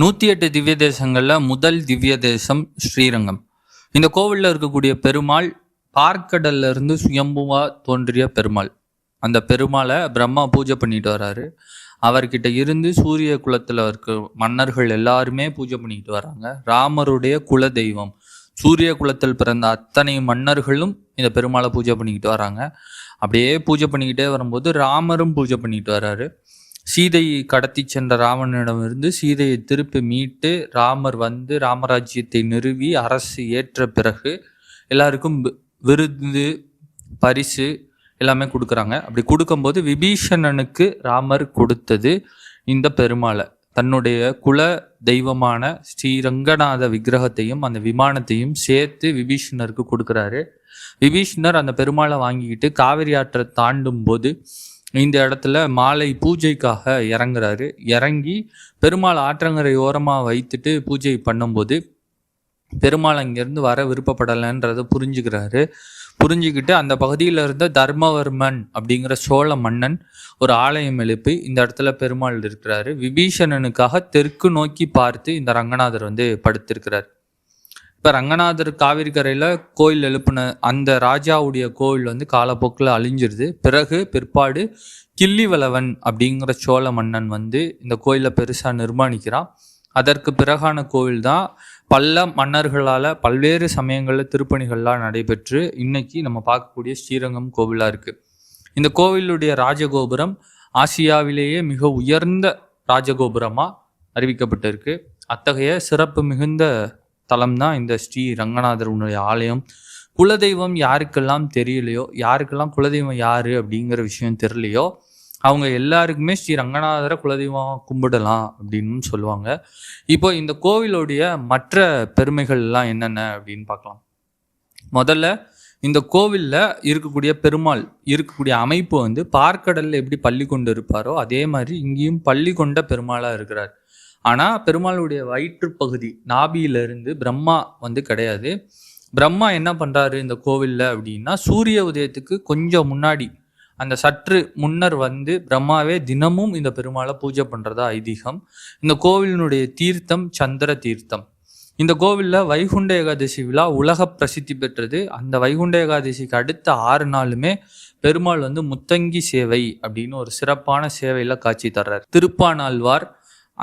நூற்றி எட்டு திவ்ய தேசங்களில் முதல் திவ்ய தேசம் ஸ்ரீரங்கம். இந்த கோவிலில் இருக்கக்கூடிய பெருமாள் பார்க்கடல்ல இருந்து சுயம்புவா தோன்றிய பெருமாள். அந்த பெருமாளை பிரம்மா பூஜை பண்ணிட்டு வராரு. அவர்கிட்ட இருந்து சூரிய குலத்தில் இருக்க மன்னர்கள் எல்லாருமே பூஜை பண்ணிட்டு வராங்க. ராமருடைய குல தெய்வம். சூரிய குலத்தில் பிறந்த அத்தனை மன்னர்களும் இந்த பெருமாளை பூஜை பண்ணிக்கிட்டு வராங்க. அப்படியே பூஜை பண்ணிக்கிட்டே வரும்போது ராமரும் பூஜை பண்ணிட்டு வராரு. சீதையை கடத்தி சென்ற ராவணனிடமிருந்து சீதையை திருப்பி மீட்டு ராமர் வந்து ராமராஜ்யத்தை நிறுவி அரசு ஏற்ற பிறகு எல்லாருக்கும் வி- விருது பரிசு எல்லாமே கொடுக்குறாங்க. அப்படி கொடுக்கும்போது விபீஷணனுக்கு ராமர் கொடுத்தது இந்த பெருமாளை. தன்னுடைய குல தெய்வமான ஸ்ரீரங்கநாத விக்கிரகத்தையும் அந்த விமானத்தையும் சேர்த்து விபீஷணருக்கு கொடுக்குறாரு. விபீஷணர் அந்த பெருமாளை வாங்கிக்கிட்டு காவிரி ஆற்றை தாண்டும் போது இந்த இடத்துல மாலை பூஜைக்காக இறங்குறாரு. இறங்கி பெருமாள் ஆற்றங்கரை ஓரமாக வைத்துட்டு பூஜை பண்ணும்போது பெருமாள் அங்கேருந்து வர விருப்பப்படலைன்றதை புரிஞ்சுக்கிறாரு. புரிஞ்சுக்கிட்டு அந்த பகுதியில் இருந்த தர்மவர்மன் அப்படிங்கிற சோழ மன்னன் ஒரு ஆலயம் எழுப்பி இந்த இடத்துல பெருமாள் இருக்கிறாரு. விபீஷணனுக்காக தெற்கு நோக்கி பார்த்து இந்த ரங்கநாதர் வந்து படுத்திருக்கிறார். இப்போ ரங்கநாதர் காவிரி கரையில் கோயில் எழுப்பின அந்த ராஜாவுடைய கோவில் வந்து காலப்போக்கில் அழிஞ்சிருது. பிறகு பிற்பாடு கிள்ளிவளவன் அப்படிங்கிற சோழ மன்னன் வந்து இந்த கோயிலை பெருசாக நிர்மாணிக்கிறான். அதற்கு பிறகான கோவில் தான் பல மன்னர்களால் பல்வேறு சமயங்களில் திருப்பணிகள்லாம் நடைபெற்று இன்னைக்கு நம்ம பார்க்கக்கூடிய ஸ்ரீரங்கம் கோவிலாக இருக்குது இந்த கோவிலுடைய ராஜகோபுரம் ஆசியாவிலேயே மிக உயர்ந்த ராஜகோபுரமாக அறிவிக்கப்பட்டிருக்கு. அத்தகைய சிறப்பு மிகுந்த தலம் தான் இந்த ஸ்ரீ ரங்கநாதருடைய ஆலயம். குலதெய்வம் யாருக்கெல்லாம் தெரியலையோ யாருக்கெல்லாம் குலதெய்வம் யாரு அப்படிங்கிற விஷயம் தெரியலையோ அவங்க எல்லாருக்குமே ஸ்ரீ ரங்கநாதரை குலதெய்வம் கும்பிடலாம் அப்படின்னு சொல்லுவாங்க. இப்போ இந்த கோவிலுடைய மற்ற பெருமைகள் எல்லாம் என்னென்ன அப்படின்னு பார்க்கலாம். முதல்ல இந்த கோவிலில் இருக்கக்கூடிய பெருமாள் இருக்கக்கூடிய அமைப்பு வந்து பார்க்கடலில் எப்படி பள்ளி கொண்டு இருப்பாரோ அதே மாதிரி இங்கேயும் பள்ளி கொண்ட பெருமாளாக இருக்கிறார். ஆனால் பெருமாளுடைய வயிற்றுப்பகுதி நாபியிலிருந்து பிரம்மா வந்து கிடையாது. பிரம்மா என்ன பண்ணுறாரு இந்த கோவிலில் அப்படின்னா சூரிய உதயத்துக்கு கொஞ்சம் முன்னாடி அந்த சற்று முன்னர் வந்து பிரம்மாவே தினமும் இந்த பெருமாளை பூஜை பண்ணுறதா ஐதீகம். இந்த கோவிலினுடைய தீர்த்தம் சந்திர தீர்த்தம். இந்த கோவிலில் வைகுண்ட ஏகாதசி விழா உலக பிரசித்தி பெற்றது. அந்த வைகுண்ட ஏகாதசிக்கு அடுத்த ஆறு நாளுமே பெருமாள் வந்து முத்தங்கி சேவை அப்படின்னு ஒரு சிறப்பான சேவையில் காட்சி தர்றார். திருப்பானாழ்வார்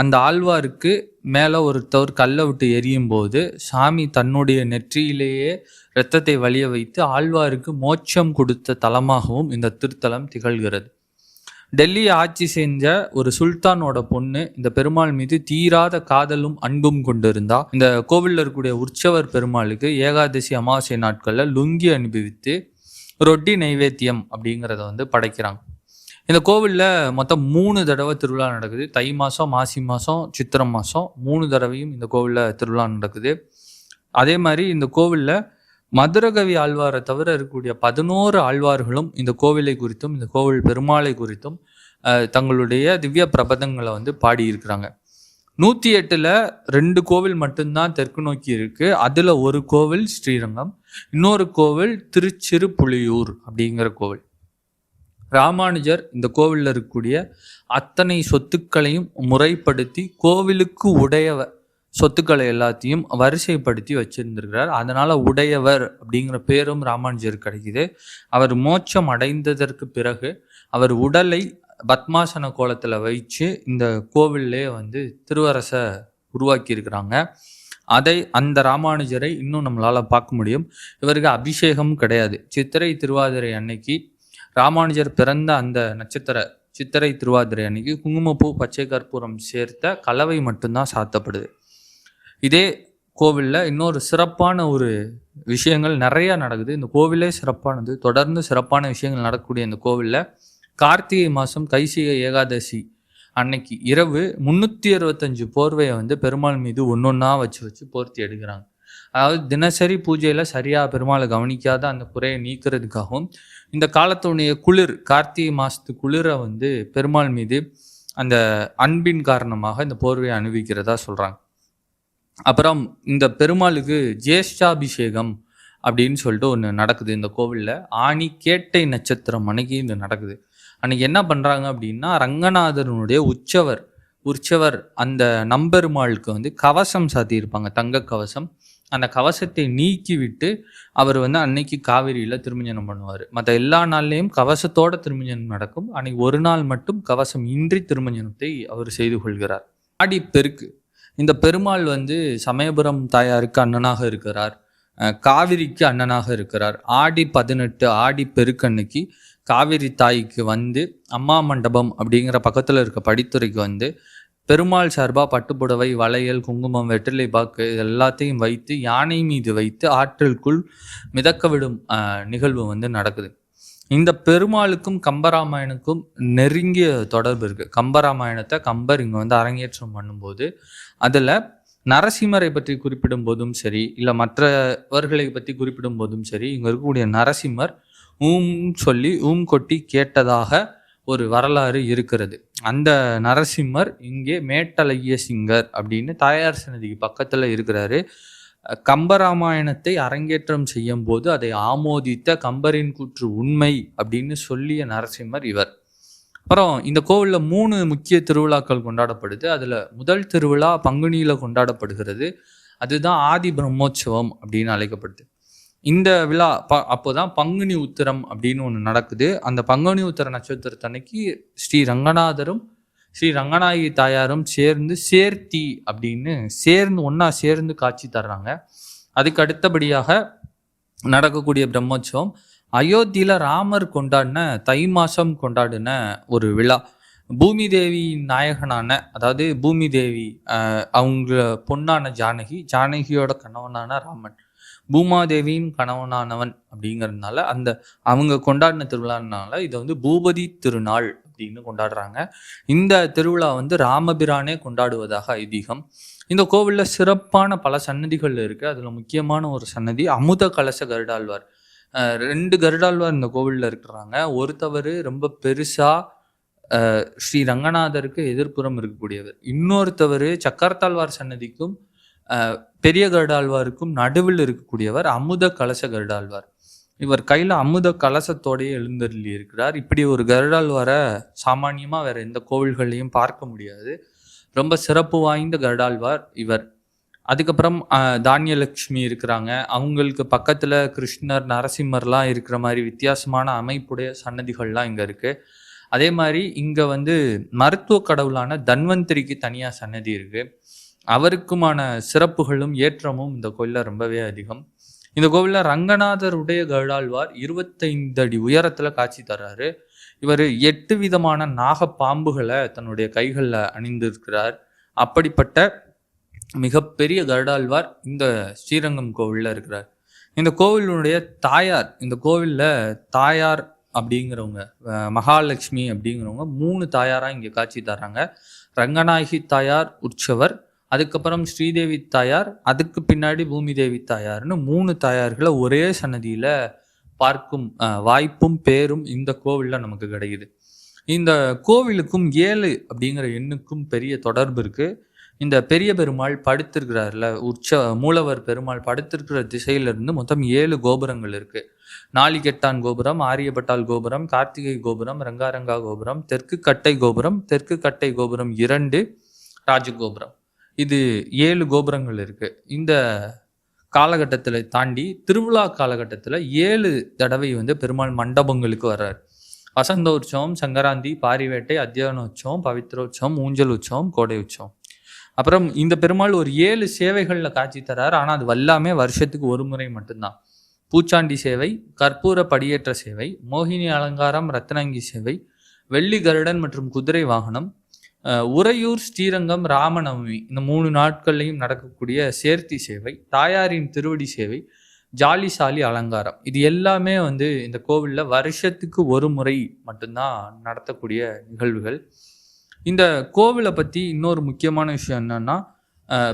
அந்த ஆழ்வாருக்கு மேலே ஒருத்தவர் கல்லை விட்டு எரியும் போது சாமி தன்னுடைய நெற்றியிலேயே இரத்தத்தை வலிய வைத்து ஆழ்வாருக்கு மோட்சம் கொடுத்த தலமாகவும் இந்த திருத்தலம் திகழ்கிறது. டெல்லியை ஆட்சி செஞ்ச ஒரு சுல்தானோட பொண்ணு இந்த பெருமாள் மீது தீராத காதலும் அன்பும் கொண்டிருந்தா. இந்த கோவிலில் இருக்கக்கூடிய உற்சவர் பெருமாளுக்கு ஏகாதசி அமாவாசை நாட்களில் லுங்கி அனுபவித்து ரொட்டி நைவேத்தியம் அப்படிங்கிறத வந்து படைக்கிறாங்க. இந்த கோவிலில் மொத்தம் மூணு தடவை திருவிழா நடக்குது. தை மாதம் மாசி மாதம் சித்திரை மாதம் மூணு தடவையும் இந்த கோவிலில் திருவிழா நடக்குது. அதே மாதிரி இந்த கோவிலில் மதுரகவி ஆழ்வாரை தவிர இருக்கக்கூடிய பதினோரு ஆழ்வார்களும் இந்த கோவிலை குறித்தும் இந்த கோவில் பெருமாளை குறித்தும் தங்களுடைய திவ்ய பிரபதங்களை வந்து பாடியிருக்கிறாங்க. நூற்றி எட்டில் ரெண்டு கோவில் மட்டும்தான் தெற்கு நோக்கி இருக்குது அதில் ஒரு கோவில் ஸ்ரீரங்கம் இன்னொரு கோவில் திருச்சிறுப்புலியூர் அப்படிங்கிற கோவில். ராமானுஜர் இந்த கோவிலில் இருக்கக்கூடிய அத்தனை சொத்துக்களையும் முறைப்படுத்தி கோவிலுக்கு உடையவர். சொத்துக்களை எல்லாத்தையும் வரிசைப்படுத்தி வச்சிருந்திருக்கிறார். அதனால் உடையவர் அப்படிங்கிற பேரும் ராமானுஜர் கிடைக்குது. அவர் மோட்சம் அடைந்ததற்கு பிறகு அவர் உடலை பத்மாசன கோலத்தில் வைச்சு இந்த கோவில்லே வந்து திருவரசை உருவாக்கி இருக்கிறாங்க அதை அந்த ராமானுஜரை இன்னும் நம்மளால் பார்க்க முடியும். இவருக்கு அபிஷேகம் கிடையாது. சித்திரை திருவாதிரை அன்னைக்கு ராமானுஜர் பிறந்த அந்த நட்சத்திர சித்திரை திருவாதிரை அன்னைக்கு குங்குமப்பூ பச்சை கற்பூரம் சேர்த்த கலவை மட்டும்தான் சாத்தப்படுது. இதே கோவிலில் இன்னொரு சிறப்பான ஒரு விஷயங்கள் நிறையா நடக்குது. இந்த கோவிலே சிறப்பானது தொடர்ந்து சிறப்பான விஷயங்கள் நடக்கக்கூடிய இந்த கோவிலில் கார்த்திகை மாதம் கைசிகை ஏகாதசி அன்னைக்கு இரவு முந்நூற்றி அறுபத்தஞ்சு போர்வையை வந்து பெருமாள் மீது ஒன்று ஒன்றா வச்சு வச்சு போர்த்தி எடுக்கிறாங்க. அதாவது தினசரி பூஜையில் சரியாக பெருமாளை கவனிக்காத அந்த குறையை நீக்கிறதுக்காகவும் இந்த காலத்துடைய குளிர் கார்த்திகை மாதத்து குளிரை வந்து பெருமாள் மீது அந்த அன்பின் காரணமாக இந்த போர்வையை அணிவிக்கிறதா சொல்கிறாங்க அப்புறம் இந்த பெருமாளுக்கு ஜேஷ்டாபிஷேகம் அப்படின்னு சொல்லிட்டு ஒன்று நடக்குது இந்த கோவிலில். ஆணி கேட்டை நட்சத்திரம் அன்னைக்கு இது நடக்குது. அன்னைக்கு என்ன பண்ணுறாங்க அப்படின்னா ரங்கநாதனுடைய உற்சவர் உற்சவர் அந்த நம்பெருமாளுக்கு வந்து கவசம் சாத்தியிருப்பாங்க தங்க கவசம். அந்த கவசத்தை நீக்கிவிட்டு அவர் வந்து அன்னைக்கு காவிரியில் திருமஞ்சனம் பண்ணுவார். மற்ற எல்லா நாள்லேயும் கவசத்தோட திருமஞ்சனம் நடக்கும். அன்னைக்கு ஒரு நாள் மட்டும் கவசம் இன்றி திருமஞ்சனத்தை அவர் செய்து கொள்கிறார். ஆடி பெருக்கு. இந்த பெருமாள் வந்து சமயபுரம் தாயாருக்கு அண்ணனாக இருக்கிறார். காவிரிக்கு அண்ணனாக இருக்கிறார். ஆடி பதினெட்டு ஆடி பெருக்கன்னைக்கு காவிரி தாய்க்கு வந்து அம்மா மண்டபம் அப்படிங்கிற பக்கத்தில் இருக்க படித்துறைக்கு வந்து பெருமாள் சார்பாக பட்டுப்புடவை வளையல் குங்குமம் வெற்றிலை பாக்கு இது எல்லாத்தையும் வைத்து யானை மீது வைத்து ஆற்றிற்குள் மிதக்க விடும் நிகழ்வு வந்து நடக்குது. இந்த பெருமாளுக்கும் கம்பராமாயணுக்கும் நெருங்கிய தொடர்பு இருக்குது கம்பராமாயணத்தை கம்பர் இங்கே வந்து அரங்கேற்றம் பண்ணும்போது அதில் நரசிம்மரை பற்றி குறிப்பிடும் போதும் சரி இல்லை மற்றவர்களை பற்றி குறிப்பிடும் போதும் சரி இங்கே இருக்கக்கூடிய நரசிம்மர் ஊம் சொல்லி ஊம் கொட்டி கேட்டதாக ஒரு வரலாறு இருக்கிறது. அந்த நரசிம்மர் இங்கே மேட்டலைய சிங்கர் அப்படின்னு தாயார் சன்னதிக்கு பக்கத்தில் இருக்கிறாரு. கம்பராமாயணத்தை அரங்கேற்றம் செய்யும் போது அதை ஆமோதித்த கம்பரின் கூற்று உண்மை அப்படின்னு சொல்லிய நரசிம்மர் இவர். அப்புறம் இந்த கோவிலில் மூணு முக்கிய திருவிழாக்கள் கொண்டாடப்படுது. அதில் முதல் திருவிழா பங்குனியில் கொண்டாடப்படுகிறது. அதுதான் ஆதி பிரம்மோற்சவம் அப்படின்னு அழைக்கப்படுது. இந்த விழா ப அப்போதான் பங்குனி உத்திரம் அப்படின்னு ஒன்று நடக்குது. அந்த பங்குனி உத்திர நட்சத்திரத்தன்னைக்கு ஸ்ரீ ரங்கநாதரும் ஸ்ரீ ரங்கநாயகி தாயாரும் சேர்ந்து சேர்த்தி அப்படின்னு சேர்ந்து ஒன்றா சேர்ந்து காட்சி தர்றாங்க. அதுக்கு அடுத்தபடியாக நடக்கக்கூடிய பிரம்மோற்சவம் அயோத்தியில் ராமர் கொண்டாடின தை மாசம் கொண்டாடின ஒரு விழா. பூமி தேவி நாயகனான அதாவது பூமி தேவி அவங்க பொண்ணான ஜானகி ஜானகியோட கணவனான ராமன். பூமாதேவியின் கணவனானவன் அப்படிங்கிறதுனால அந்த அவங்க கொண்டாடின திருவிழானால இதை வந்து பூபதி திருநாள் அப்படின்னு கொண்டாடுறாங்க. இந்த திருவிழா வந்து ராமபிரானே கொண்டாடுவதாக ஐதீகம். இந்த கோவிலில் சிறப்பான பல சன்னதிகள் இருக்குது அதில் முக்கியமான ஒரு சன்னதி அமுத கலச கருடாழ்வார். ரெண்டு கருடாழ்வார் இந்த கோவிலில் இருக்கிறாங்க. ஒருத்தவர் ரொம்ப பெருசாக ஸ்ரீ ரங்கநாதருக்கு எதிர்ப்புறம் இருக்கக்கூடியவர். இன்னொருத்தவர் சக்கரத்தாழ்வார் சன்னதிக்கும் பெரிய கருடாழ்வாருக்கும் நடுவில் இருக்கக்கூடியவர் அமுத கலச கருடாழ்வார். இவர் கையில் அமுத கலசத்தோடையே எழுந்தருளி இருக்கிறார். இப்படி ஒரு கருடாழ்வாரை சாமானியமாக வேற எந்த கோவில்கள்லையும் பார்க்க முடியாது. ரொம்ப சிறப்பு வாய்ந்த கருடாழ்வார் இவர். அதுக்கப்புறம் தானியலட்சுமி இருக்கிறாங்க. அவங்களுக்கு பக்கத்தில் கிருஷ்ணர் நரசிம்மர்லாம் இருக்கிற மாதிரி வித்தியாசமான அமைப்புடைய சன்னதிகள்லாம் இங்கே இருக்குது அதே மாதிரி இங்கே வந்து மருத்துவ கடவுளான தன்வந்திரிக்கு தனியாக சன்னதி இருக்குது அவருக்குமான சிறப்புகளும் ஏற்றமும் இந்த கோயிலில் ரொம்பவே அதிகம். இந்த கோவிலில் ரங்கநாதருடைய கருடாழ்வார் இருபத்தைந்து அடி உயரத்தில் காட்சி தர்றாரு. இவர் எட்டு விதமான நாக பாம்புகளை தன்னுடைய கைகளில் அணிந்திருக்கிறார். அப்படிப்பட்ட மிகப்பெரிய கருடாழ்வார் இந்த ஸ்ரீரங்கம் கோவிலில் இருக்கிறார். இந்த கோவிலுடைய தாயார் இந்த கோவிலில் தாயார் அப்படிங்கிறவங்க மகாலட்சுமி அப்படிங்கிறவங்க மூணு தாயாராக இங்கே காட்சி தர்றாங்க. ரங்கநாயகி தாயார் உற்சவர் அதுக்கப்புறம் ஸ்ரீதேவி தாயார் அதுக்கு பின்னாடி பூமி தேவி தாயார்னு மூணு தாயார்களை ஒரே சன்னதியில் பார்க்கும் வாய்ப்பும் பேரும் இந்த கோவிலில் நமக்கு கிடைக்குது. இந்த கோவிலுக்கும் ஏழு அப்படிங்கிற எண்ணுக்கும் பெரிய தொடர்பு இருக்குது இந்த பெரிய பெருமாள் படுத்திருக்கிறார்ல உற்ச மூலவர் பெருமாள் படுத்திருக்கிற திசையிலிருந்து மொத்தம் ஏழு கோபுரங்கள் இருக்கு. நாளிகெட்டான் கோபுரம் ஆரியபட்டால் கோபுரம் கார்த்திகை கோபுரம் ரங்காரங்கா கோபுரம் தெற்கு கட்டை கோபுரம் தெற்கு கட்டை கோபுரம் இரண்டு ராஜகோபுரம். இது ஏழு கோபுரங்கள் இருக்கு. இந்த காலகட்டத்தில் தாண்டி திருவிழா காலகட்டத்தில் ஏழு தடவை வந்து பெருமாள் மண்டபங்களுக்கு வர்றார். வசந்த உற்சவம் சங்கராந்தி பாரிவேட்டை அத்தியான உற்சவம் பவித்ரோற்சவம் ஊஞ்சல் உற்சவம் கோடை உற்சவம். அப்புறம் இந்த பெருமாள் ஒரு ஏழு சேவைகளில் காட்சி தரார். ஆனால் அது எல்லாமே வருஷத்துக்கு ஒரு முறை மட்டும்தான். பூச்சாண்டி சேவை கற்பூர படியேற்ற சேவை மோகினி அலங்காரம் ரத்னாங்கி சேவை வெள்ளி கருடன் மற்றும் குதிரை வாகனம் உறையூர் ஸ்ரீரங்கம் ராமநவமி இந்த மூணு நாட்கள்லையும் நடக்கக்கூடிய சேர்த்தி சேவை தாயாரின் திருவடி சேவை ஜாலிசாலி அலங்காரம். இது எல்லாமே வந்து இந்த கோவிலில் வருஷத்துக்கு ஒரு முறை மட்டும்தான் நடத்தக்கூடிய நிகழ்வுகள். இந்த கோவிலை பற்றி இன்னொரு முக்கியமான விஷயம் என்னன்னா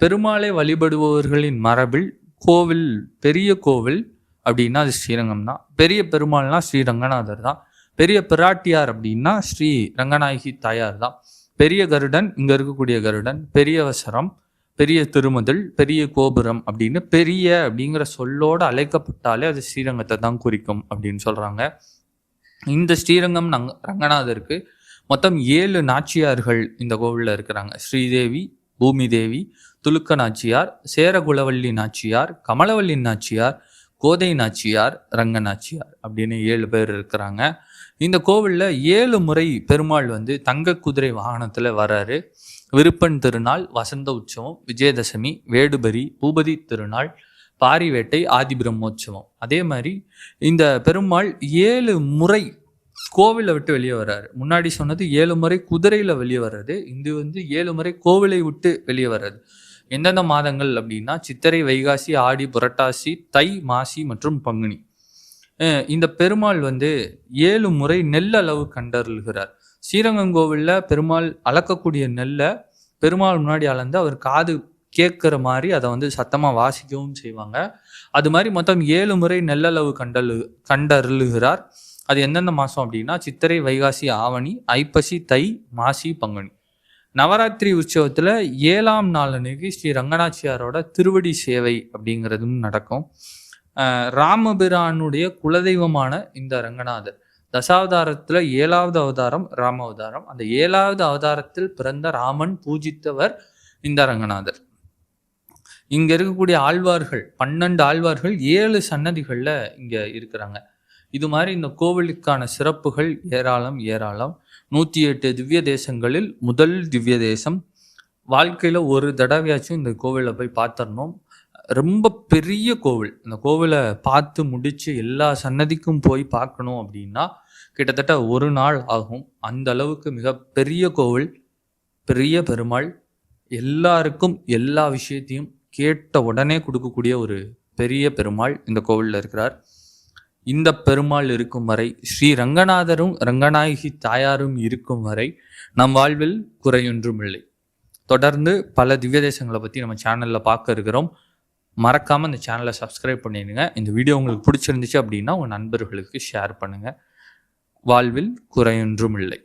பெருமாளை வழிபடுபவர்களின் மரபில் கோவில் பெரிய கோவில் அப்படின்னா அது ஸ்ரீரங்கம் தான். பெரிய பெருமாள்னா ஸ்ரீ ரங்கநாதர் தான். பெரிய பிராட்டியார் அப்படின்னா ஸ்ரீ ரங்கநாயகி தாயார் தான். பெரிய கருடன் இங்கே இருக்கக்கூடிய கருடன் பெரிய வசரம் பெரிய திருமதில் பெரிய கோபுரம் அப்படின்னு பெரிய அப்படிங்கிற சொல்லோடு அழைக்கப்பட்டாலே அது ஸ்ரீரங்கத்தை தான் குறிக்கும் அப்படின்னு சொல்கிறாங்க இந்த ஸ்ரீரங்கம் நங் ரங்கநாதருக்கு மொத்தம் ஏழு நாச்சியார்கள் இந்த கோவிலில் இருக்கிறாங்க. ஸ்ரீதேவி பூமி தேவி துலுக்க நாச்சியார் சேரகுலவள்ளி நாச்சியார் கமலவள்ளி நாச்சியார் கோதை நாச்சியார் ரங்க நாச்சியார் அப்படின்னு ஏழு பேர் இருக்கிறாங்க. இந்த கோவிலில் ஏழு முறை பெருமாள் வந்து தங்க குதிரை வாகனத்தில் வராரு விருப்பன் திருநாள் வசந்த உற்சவம் விஜயதசமி வேடுபரி பூபதி திருநாள் பாரிவேட்டை ஆதி பிரம்மோற்சவம். அதே மாதிரி இந்த பெருமாள் ஏழு முறை கோவிலை விட்டு வெளியே வர்றாரு. முன்னாடி சொன்னது ஏழு முறை குதிரையில் வெளியே வர்றது இது வந்து ஏழு முறை கோவிலை விட்டு வெளியே வர்றது. எந்தெந்த மாதங்கள் அப்படின்னா சித்திரை வைகாசி ஆடி புரட்டாசி தை மாசி மற்றும் பங்குனி. இந்த பெருமாள் வந்து ஏழு முறை நெல்லளவு கண்டருள்கிறார். ஸ்ரீரங்கங்கோவிலில் பெருமாள் அளக்கக்கூடிய நெல்லை பெருமாள் முன்னாடி அளந்து அவர் காது கேட்குற மாதிரி அதை வந்து சத்தமாக வாசிக்கவும் செய்வாங்க. அது மாதிரி மொத்தம் ஏழு முறை நெல்லளவு கண்டலு கண்டருளுகிறார். அது எந்தெந்த மாதம் அப்படின்னா சித்திரை வைகாசி ஆவணி ஐப்பசி தை மாசி பங்குனி. நவராத்திரி உற்சவத்தில் ஏழாம் நாள் அன்னைக்கு ஸ்ரீ ரங்கநாச்சியாரோட திருவடி சேவை அப்படிங்கிறதும் நடக்கும். ராமபிரானுடைய குலதெய்வமான இந்த ரங்கநாதர். தசாவதாரத்தில் ஏழாவது அவதாரம் ராம அவதாரம். அந்த ஏழாவது அவதாரத்தில் பிறந்த ராமன் பூஜித்தவர் இந்த ரங்கநாதர். இங்க இருக்கக்கூடிய ஆழ்வார்கள் பன்னெண்டு ஆழ்வார்கள் ஏழு சன்னதிகள்ல இங்க இருக்கிறாங்க. இது மாதிரி இந்த கோவிலுக்கான சிறப்புகள் ஏராளம் ஏராளம். நூற்றி எட்டு திவ்ய தேசங்களில் முதல் திவ்ய தேசம். வாழ்க்கையில் ஒரு தடவையாச்சும் இந்த கோவிலை போய் பார்த்துடணும். ரொம்ப பெரிய கோவில். இந்த கோவிலை பார்த்து முடித்து எல்லா சன்னதிக்கும் போய் பார்க்கணும் அப்படின்னா கிட்டத்தட்ட ஒரு நாள் ஆகும். அந்த அளவுக்கு மிக பெரிய கோவில் பெரிய பெருமாள் எல்லாருக்கும் எல்லா விஷயத்தையும் கேட்ட உடனே கொடுக்கக்கூடிய ஒரு பெரிய பெருமாள் இந்த கோவிலில் இருக்கிறார். இந்த பெருமாள் இருக்கும் வரை ஸ்ரீ ரங்கநாதரும் ரங்கநாயகி தாயாரும் இருக்கும் வரை நம் வாழ்வில் குறையொன்றும் இல்லை தொடர்ந்து பல திவ்ய தேசங்களை பற்றி நம்ம சேனலில் பார்க்க இருக்கிறோம். மறக்காமல் இந்த சேனலை சப்ஸ்கிரைப் பண்ணிடுங்க. இந்த வீடியோ உங்களுக்கு பிடிச்சிருந்துச்சு அப்படின்னா உங்கள் நண்பர்களுக்கு ஷேர் பண்ணுங்கள் வாழ்வில் குறையொன்றும் இல்லை.